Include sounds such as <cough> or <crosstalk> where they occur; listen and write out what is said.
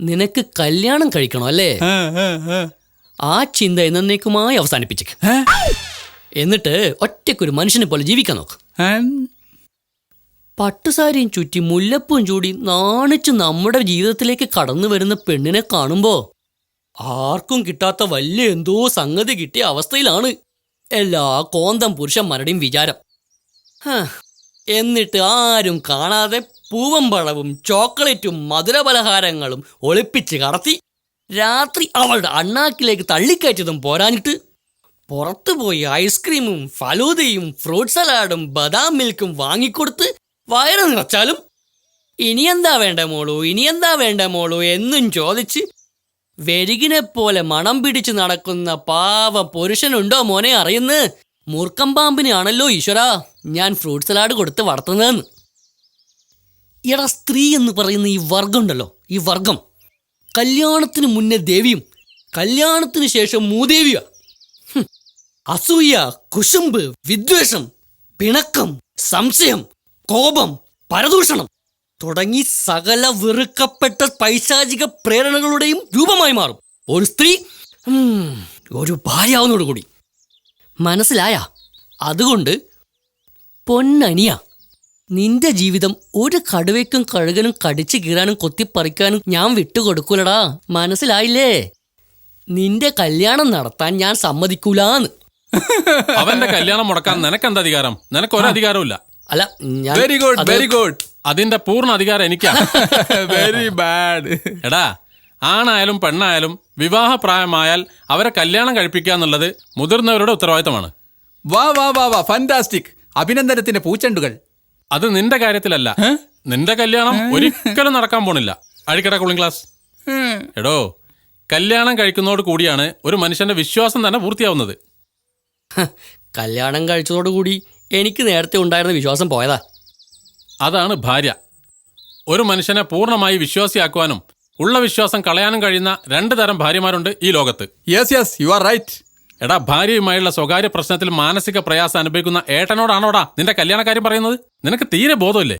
നിനക്ക് കല്യാണം കഴിക്കണോ അല്ലേ? ആ ചിന്ത എന്നേക്കുമായി അവസാനിപ്പിച്ചേക്ക്. എന്നിട്ട് ഒറ്റക്കൊരു മനുഷ്യനെ പോലെ ജീവിക്കാൻ നോക്ക്. പട്ടുസാരിയും ചുറ്റി മുല്ലപ്പും ചൂടി നാണിച്ച് നമ്മുടെ ജീവിതത്തിലേക്ക് കടന്നു വരുന്ന പെണ്ണിനെ കാണുമ്പോ ആർക്കും കിട്ടാത്ത വലിയ എന്തോ സംഗതി കിട്ടിയ അവസ്ഥയിലാണ് എല്ലാ കോന്തം പുരുഷന്മാരുടെയും വിചാരം. എന്നിട്ട് ആരും കാണാതെ പൂവമ്പഴവും ചോക്ലേറ്റും മധുരപലഹാരങ്ങളും ഒളിപ്പിച്ച് കടത്തി രാത്രി അവളുടെ അണ്ണാക്കിലേക്ക് തള്ളിക്കയറ്റതും പോരാഞ്ഞിട്ട് പുറത്തുപോയി ഐസ്ക്രീമും ഫലൂദയും ഫ്രൂട്ട് സലാഡും ബദാം മിൽക്കും വാങ്ങിക്കൊടുത്ത് വയറ് നിറച്ചാലും ഇനിയെന്താ വേണ്ട മോളൂ ഇനിയെന്താ വേണ്ട മോളൂ എന്നും ചോദിച്ച് വെരുകിനെ പോലെ മണം പിടിച്ച് നടക്കുന്ന പാവ പുരുഷനുണ്ടോ മോനെ അറിയുന്ന? മൂർക്കം പാമ്പിനെയാണല്ലോ ഈശ്വര ഞാൻ ഫ്രൂട്ട് സലാഡ് കൊടുത്ത് വളർത്തുന്നതെന്ന്. എടാ സ്ത്രീ എന്ന് പറയുന്ന ഈ വർഗം ഉണ്ടല്ലോ ഈ വർഗം. കല്യാണത്തിന് മുന്നേ ദേവിയും കല്യാണത്തിന് ശേഷം മൂദേവിയാ. അസൂയ കുശുമ്പ് വിദ്വേഷം പിണക്കം സംശയം കോപം പരദൂഷണം തുടങ്ങി സകല വെറുക്കപ്പെട്ട പൈശാചിക പ്രേരണകളുടെയും രൂപമായി മാറും. ഒരു സ്ത്രീ ഒരു ഭാര്യയാവുന്നതോടുകൂടി മനസ്സിലായ? അതുകൊണ്ട് പൊന്നനിയ. നിന്റെ ജീവിതം ഒരു കടുവയ്ക്കും കഴുകനും കടിച്ചു കീറാനും കൊത്തിപ്പറിക്കാനും ഞാൻ വിട്ടുകൊടുക്കൂലടാ. മനസ്സിലായില്ലേ? നിന്റെ കല്യാണം നടത്താൻ ഞാൻ സമ്മതിക്കൂലാന്ന്. അവന്റെ കല്യാണം മുടക്കാൻ നിനക്കെന്താ അധികാരം? നിനക്ക് ഒരധികാരമില്ല അല്ല ഞാൻ വെരി ഗുഡ് വെരി ഗുഡ് അതിന്റെ പൂർണ അധികാരം എനിക്കാ. <laughs> വെരി ബാഡ് എടാ ആണായാലും പെണ്ണായാലും വിവാഹപ്രായമായാൽ അവരെ കല്യാണം കഴിപ്പിക്കുക എന്നുള്ളത് മുതിർന്നവരുടെ ഉത്തരവാദിത്തമാണ്. വാ വാ വാ വാ ഫന്റാസ്റ്റിക് അഭിനന്ദനത്തിന്റെ പൂച്ചെണ്ടുകൾ. അത് നിന്റെ കാര്യത്തിലല്ല. നിന്റെ കല്യാണം ഒരിക്കലും നടക്കാൻ പോണില്ല. അഴിക്കട കൂളിംഗ് ക്ലാസ് എടോ കല്യാണം കഴിക്കുന്നതോട് കൂടിയാണ് ഒരു മനുഷ്യന്റെ വിശ്വാസം തന്നെ പൂർത്തിയാവുന്നത്. കല്യാണം കഴിച്ചതോടുകൂടി എനിക്ക് നേരത്തെ ഉണ്ടായിരുന്ന വിശ്വാസം പോയതാ. അതാണ് ഭാര്യ. ഒരു മനുഷ്യനെ പൂർണമായി വിശ്വാസിയാക്കുവാനും ഉള്ള വിശ്വാസം കളയാനും കഴിയുന്ന രണ്ട് തരം ഭാര്യമാരുണ്ട് ഈ ലോകത്ത്. Yes yes you are right എടാ ഭാര്യയുമായുള്ള സ്വകാര്യ പ്രശ്നത്തിൽ മാനസിക പ്രയാസം അനുഭവിക്കുന്ന ഏട്ടനോടാണോടാ നിന്റെ കല്യാണക്കാര്യം പറയുന്നത്? നിനക്ക് തീരെ ബോധമില്ലേ?